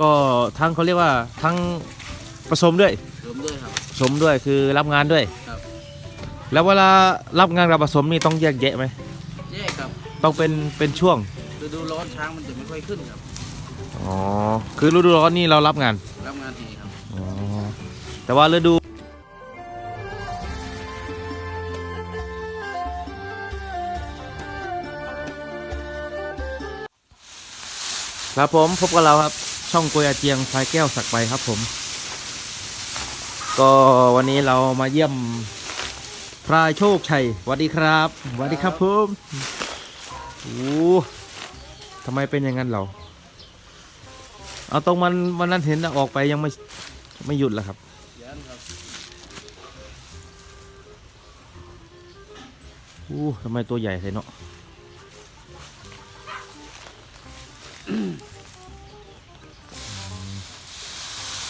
ก็ทั้งเขาเรียกว่าทั้งผสมด้วยรวมด้วยครับ ผสมด้วยคือรับงานด้วยครับ แล้วเวลารับงานกับผสมนี่ต้องแยกแยะไหมแยกครับต้องเป็นเป็นช่วงฤดูร้อนช้างมันจะไม่ค่อยขึ้นครับอ๋อคือฤดูร้อนนี่เรารับงาน รับงานทีครับ อ๋อแต่ว่าฤดูครับผมพบกับเราครับ ช่องโกยอาเจียงพลายแก้วสักไปครับผม ก็วันนี้เรามาเยี่ยมพรายโชคชัยสวัสดีครับสวัสดีครับผมโอ้ทำไมเป็นอย่างนั้นเราเอาตรงมันวันนั้นเห็นออกไปยังไม่ไม่หยุดแล้วครับยันครับอู้ทำไมตัวใหญ่เลยเนาะ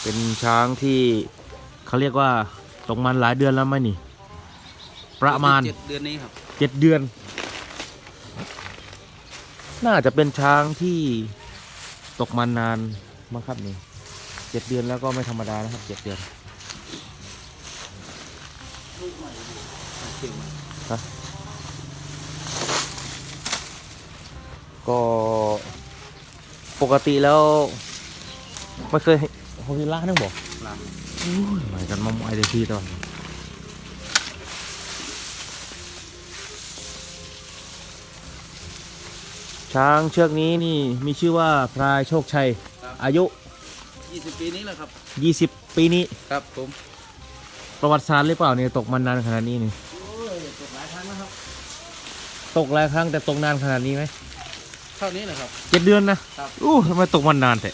เป็นช้างที่เขาเรียกว่าตกมันหลายเดือนแล้วไหมนี่ ประมาณเจ็ดเดือนนี้ครับเจ็ดเดือน น่าจะเป็นช้างที่ตกมันนานมั้งครับนี่เจ็ดเดือนแล้วก็ไม่ธรรมดานะครับเจ็ดเดือนก็ปกติแล้วไม่เคยให้ เขาที่ล่านั่งบอกหลังหมายกันมาไอเดทีตอนช้างเชือกนี้นี่มีชื่อว่าพรายโชคชัย อายุยี่สิบปีนี้แหละครับ 20 ปีนี้ ครับผมประวัติศาสตร์หรือเปล่าเนี่ยตกมันนานขนาดนี้นี่โอ้ยตกหลายครั้งนะครับ ตกหลายครั้งแต่ตกนานขนาดนี้ไหมเท่านี้แหละครับเจ็ดเดือนนะครับอู้ทำไมตกมันนานแต่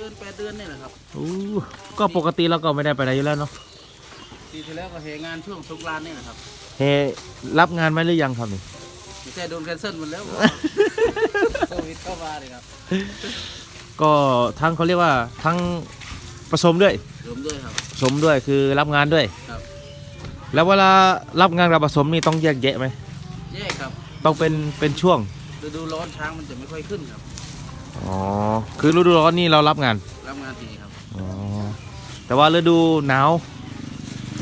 เจ็ดเดือนแปดเดือนนี่แหละครับอู้ก็ปกติเราก็ไม่ได้ไปไหนอยู่แล้วเนาะปีที่แล้วก็เหงานช่วงสงกรานต์นี่แหละครับเฮรับงานไหมหรือยังครับนี่ไม่ใช่โดนแคนเซิลหมดแล้วโควิดเข้ามาเลยครับก็ทั้งเขาเรียกว่าทั้งผสมด้วยรวมด้วยครับ ผสมด้วยคือรับงานด้วย ครับ แล้วเวลารับงานกับผสมนี่ต้องแยกแยะไหมแยกครับ ต้องเป็นเป็นช่วงฤดูร้อนช้างมันจะไม่ค่อยขึ้นครับ อ๋อ คือฤดูร้อนนี่เรารับงาน รับงานทีครับอ๋อ แต่ว่าฤดูหนาว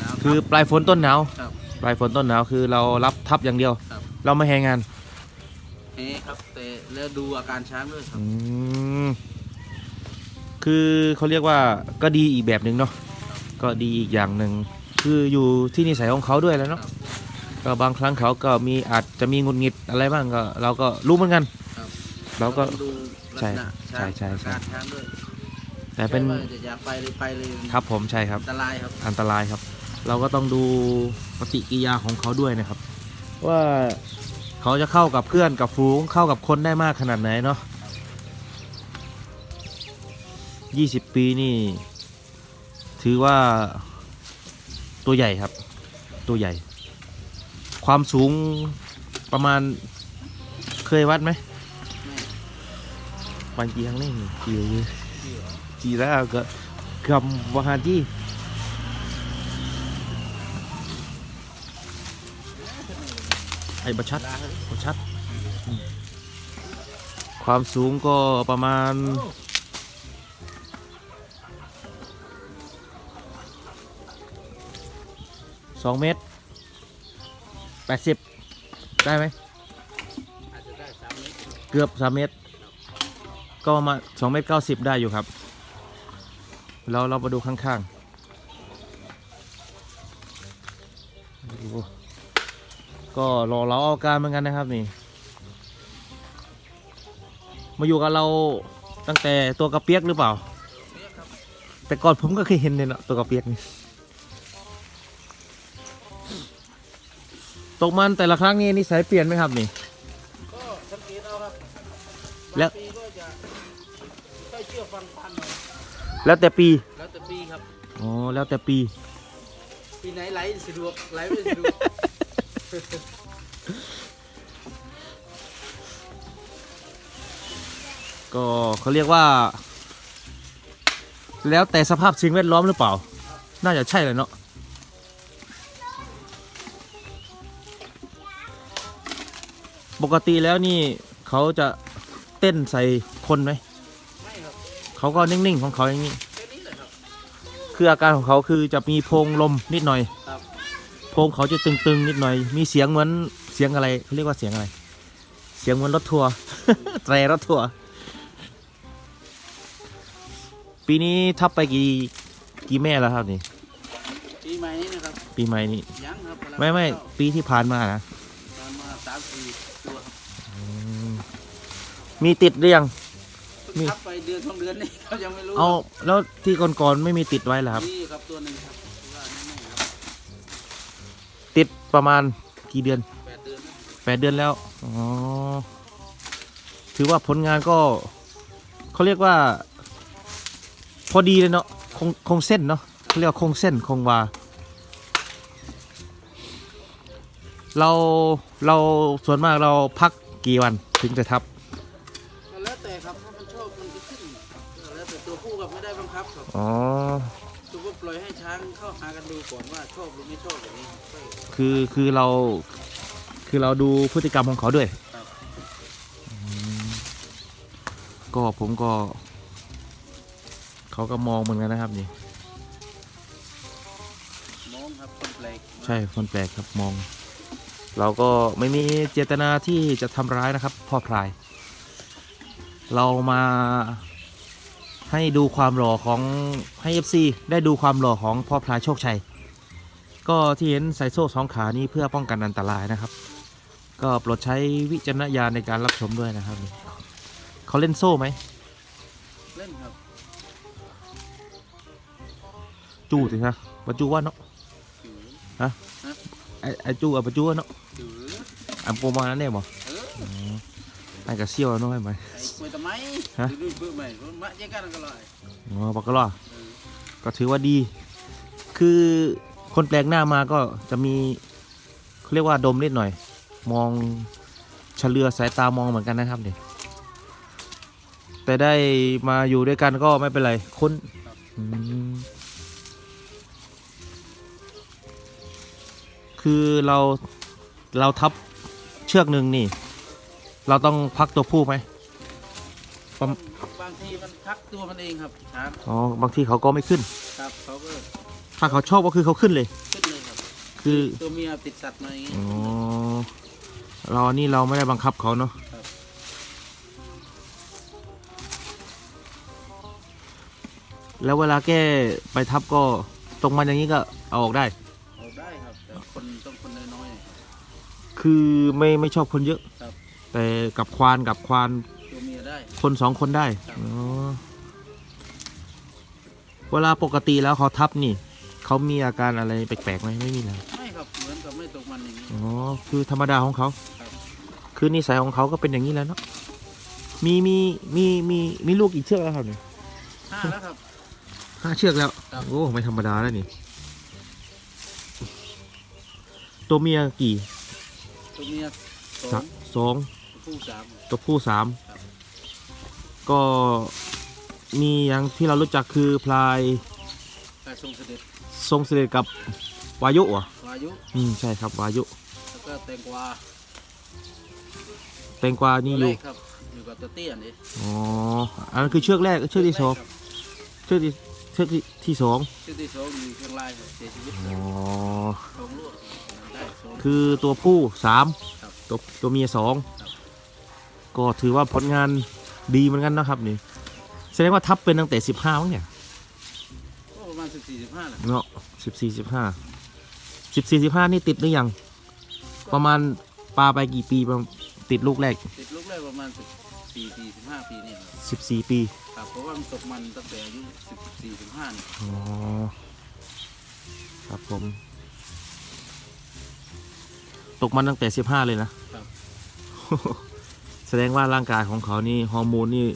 หนาวคือปลายฝนต้นหนาวครับปลายฝนต้นหนาวคือเรารับทับอย่างเดียว ครับ เราไม่แหงงานเฮครับแต่แล้วดูอาการช้างด้วยครับ อืมคือเขาเรียกว่าก็ดีอีกแบบหนึ่งเนาะก็ดีอีกอย่างหนึ่งคืออยู่ที่นิสัยของเขาด้วยแหล้วเนาะก็บางครั้งเขาก็มีอาจจะมีหงุดหงิดอะไรบ้างก็ เราก็รู้เหมือนกันครับ เราก็ต้องดูลักษณะใช่ใช่ใช่ช้างอาการช้างด้วยแต่เป็นไม่ว่าจะอยากไปเลยไปเลยครับผมใช่ครับ อันตรายครับ อันตรายครับ เราก็ต้องดูปฏิกิริยาของเขาด้วยนะครับ ว่าเขาจะเข้ากับเพื่อนกับฝูงเข้ากับคนได้มากขนาดไหนเนาะ20 ปีนี่ ถือว่าตัวใหญ่ครับ ตัวใหญ่ ความสูงประมาณเคยวัดไหมไม่ ปันกี่ครั้งนี่กี่เลยดีเหรอจีแล้วก็กำวาฮาจีไอ้บชัดลาครัชัดความสูงก็ประมาณสองเมตรแปดสิบได้ไหม เกือบสามเมตร ก็ประมาณสองเมตรเก้าสิบได้อยู่ครับ เราเรามาดูข้างๆโอ้โหก็รอเราเอาการเหมือนกันนะครับนี่ มาอยู่กับเราตั้งแต่ตัวกระเปียกหรือเปล่าเปียกครับแต่ก่อนผมก็เคยเห็นเลยเนาะตัวกระเปียกนี่ตกมันแต่ละครั้งนี่นิสัยเปลี่ยนไหมครับนี่ ก็สังเกตเอาครับแล้วบางปี แล้วแต่ปี แล้วแต่ปีครับ อ๋อ แล้วแต่ปี ปีไหนไหลสะดวกไหลไม่สะดวก ก็เขาเรียกว่า แล้วแต่สภาพสิ่งแวดล้อมหรือเปล่า น่าจะใช่เลยเนาะ ปกติแล้วนี่เขาจะเต้นใส่คนไหมไม่ครับ เขาก็นิ่งๆของเขาอย่างนี้แค่นี้แหละครับคืออาการของเขาคือจะมีโพรงลมนิดหน่อยครับโพรงเขาจะตึงๆนิดหน่อย มีเสียงเหมือนเสียงอะไรเขาเรียกว่าเสียงอะไร เสียงเหมือนรถทัวร์แตรรถทัวร์ปีนี้ทับไปกี่กี่แม่แล้วครับนี่ ปีใหม่นี้นะครับ ปีใหม่นี้ยังครับกำลังไม่ไม่เข้าปีที่ผ่านมานะตอนมาสามสี่ตัวครับอืมมีติดหรือยัง เพิ่งทับไปเดือนสองเดือนนี่เขายังไม่รู้เอาแล้วที่ก่อนๆไม่มีติดไว้เหรอครับ นี่ครับตัวหนึ่งครับว่าแน่ๆครับติดประมาณกี่เดือนแปดเดือนนะแปดเดือนแล้วอ๋อถือว่าผลงานก็เขาเรียกว่า พอดีเลยเนาะคงคงเส้นเนาะเขาเรียกว่าคงเส้นคงวาเราเราส่วนมากเราพักกี่วันถึงจะทับ บังคับครับอ๋อตัวผู้ปล่อยให้ช้างเข้าหากันดูก่อนว่าชอบหรือไม่ชอบอย่างนี้ค่อย คือคือเรา คือเราดูพฤติกรรมของเขาด้วยครับ อืมก็ผมก็ เขาก็มองเหมือนกันนะครับนี่ มองครับคนแปลกใช่คนแปลกครับมอง เราก็ไม่มีเจตนาที่จะทำร้ายนะครับ พ่อพลาย เรามา ให้ดูความหล่อของให้เอฟซีได้ดูความหล่อของพ่อพลายโชคชัย ก็ที่เห็นใส่โซ่สองขานี้เพื่อป้องกันอันตรายนะครับ ก็โปรดใช้วิจารณญาณในการรับชมด้วยนะครับนี่เขาเล่นโซ่ไหมเล่นครับ จูสิฮะปะจูว่าเนาะถือไอไอจูอะปะจูว่าเนาะถืออันโปรมานั้นเนี่ยบ่เอออ๋อไอกับเซี่ยวเนาะไหมไอ้ มวยทำไมฮะถือดูเบื่อใหม่มะเจ๊กันก็เลยอ๋อปากกะล่อเออก็ถือว่าดี คือคนแปลกหน้ามาก็จะมีเขาเรียกว่าดมนิดหน่อย มองเฉลือสายตามองเหมือนกันนะครับเนี่ยแต่ได้มาอยู่ด้วยกันก็ไม่เป็นไรคุ้นอืมคือเราเราทับเชือกหนึ่งนี่ เราต้องพักตัวผู้ไหมประมบางทีมันพักตัวมันเองครับช้างอ๋อบางทีเขาก็ไม่ขึ้น ครับเขาก็ถ้าเขาชอบก็คือเขาขึ้นเลย ขึ้นเลยครับ คือตัวเมียติดสัตว์มาอย่างงี้อ๋อเราอันนี้เราไม่ได้บังคับเขาเนาะครับแล้วเวลาแก้ไปทับก็ตรงมันอย่างนี้ก็เอาออกได้เอาได้ครับแต่คนต้องคนน้อยๆหน่อยครับคือไม่ไม่ชอบคนเยอะ ครับแต่กับควานกับควานตัวเมียได้ คนสองคนได้ครับ อ๋อเวลาปกติแล้วเขาทับนี่ เขามีอาการอะไรแปลกๆไหมไม่มีเลยไม่ครับเหมือนกับไม่ตกมันอย่างนี้ อ๋อคือธรรมดาของเขา ครับ คือนิสัยของเขาก็เป็นอย่างนี้แล้วเนาะมีมีมีมีมีลูกอีกเชือกแล้วครับเนี่ยห้าแล้วครับ ห้าเชือกแล้วครับ โอ้ไม่ธรรมดาแล้วนี่ ตัวเมียกี่ตัวเมียสอสะงสองตัว ผู้สามตัวผู้สามครับก็มีอย่างที่เรารู้จักคือพลายกายทรงเสด็จทรงเสด็จกับวายุเหรอะวายุอืมใช่ครับวายุแล้วก็แตงกวาแตงกวานี่ตัวอแรยู่กครับอยู่กับตัวเตี้ยนี่อ๋ออันนั้นคือเชือกแรกเชือกที่สองครับเชือกที่เชือกที่ที่สองชื่อที่สองอยู่เชียงรายครับเสียชีวิตอ๋อทองลวดได้สอง คือตัวผู้สามครับ ตัวตัวเมียสองครับ ก็ถือว่าผลงานดีเหมือนกันนะครับนี่แสดงว่าทับเป็นตั้งแต่สิบห้ามั้งเนี่ยก็ประมาณสิบสี่สิบห้าแหละเนาะสิบสี่สิบห้าสิบสี่สิบห้านี่ติดหรือยัง ประมาณปลาไปกี่ปีประมาณติดลูกแรกติดลูกแรกประมาณสิบสี่ปีสิบห้าปีเนี่ยครับสิบสี่ปีครับเพราะว่ามันตกมันตั้งแต่อายุสิบสี่สิบห้าเนี่ยอ๋อครับผม ตกมันตั้งแต่สิบห้าเลยนะครับ แสดงว่าร่างกายของเขานี่ฮอร์โมนนี่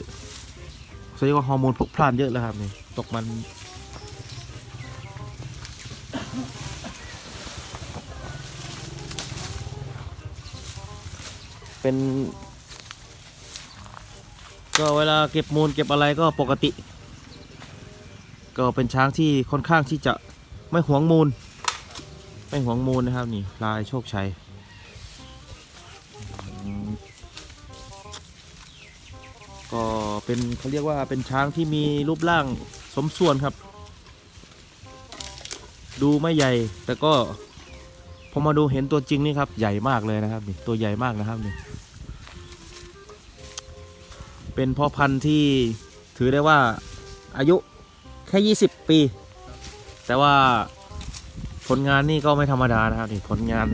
แสดงว่าฮอร์โมนพลุกพล่านเยอะแล้วครับนี่ตกมันเป็น ก็เวลาเก็บมูลเก็บอะไรก็ปกติ ก็เป็นช้างที่ค่อนข้างที่จะไม่หวงมูล ไม่หวงมูลนะครับนี่ลายโชคชัย เป็นเขาเรียกว่าเป็นช้างที่มีรูปร่างสมส่วนครับ ดูไม่ใหญ่แต่ก็พอมาดูเห็นตัวจริงนี่ครับ ใหญ่มากเลยนะครับนี่ตัวใหญ่มากนะครับนี่เป็นพ่อพันธุ์ที่ถือได้ว่าอายุแค่ 20 ปี แต่ว่าผลงานนี่ก็ไม่ธรรมดานะครับนี่ผลงาน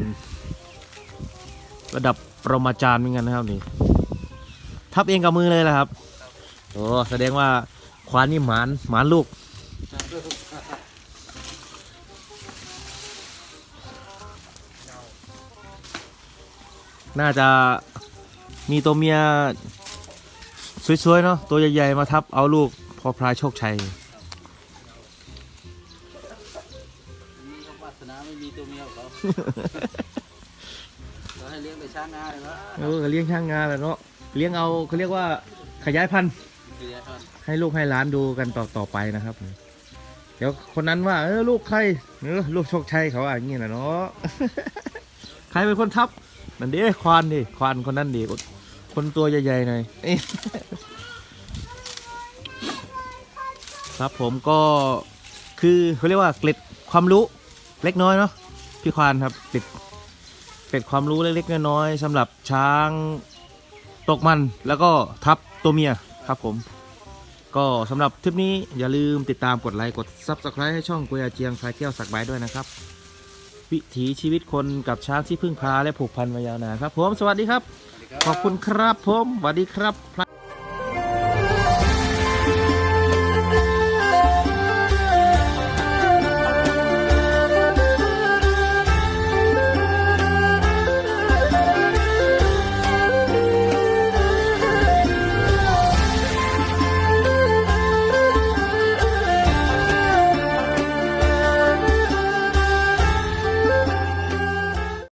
ระดับประมาจารย์เหมือนกันนะครับนี่ทับเองกับมือเลยแหละครับ โอ้แสดงว่าควานนี่หมานหมานลูก น่าจะมีตัวเมียสวยๆเนาะตัวใหญ่ๆมาทับเอาลูกพอพลายโชคชัยอันนี้ก็วาสนาไม่มีตัวเมียของเขาเราให้เลี้ยงแต่ช้างงาเลยวะเออเลี้ยงช่างงานแหละเนาะเลี้ยงเอาเขาเรียกว่าขยายพันธุ์เสียก่อน ให้ลูกให้หล้านดูกันต่อต่อไปนะครับ เดี๋ยวคนนั้นว่า เออลูกใครเออลูกโชคชัยเขาว่าอย่างนี้นะเนาะใครเป็นคนทับนั่นดิควานดิควานคนนั้นดิคนตัวใหญ่ๆหน่อยเอ๊ะครับผมก็คือเขาเรียกว่าเกล็ดความรู้เล็กน้อยเนาะพี่ควานครับเกล็ดเกล็ดความรู้เล็กๆน้อยๆสำหรับช้างตกมันแล้วก็ทับตัวเมียครับผม ก็สำหรับทริปนี้อย่าลืมติดตามกดไลค์กด Subscribe ให้ช่องกุยอาเจียงพายเที่ยวสักใบด้วยนะครับ วิถีชีวิตคนกับช้างที่พึ่งพาและผูกพันมายาวนานครับผมสวัสดีครับสวัสดีรับขอบคุณครับผมสวัสดีครับ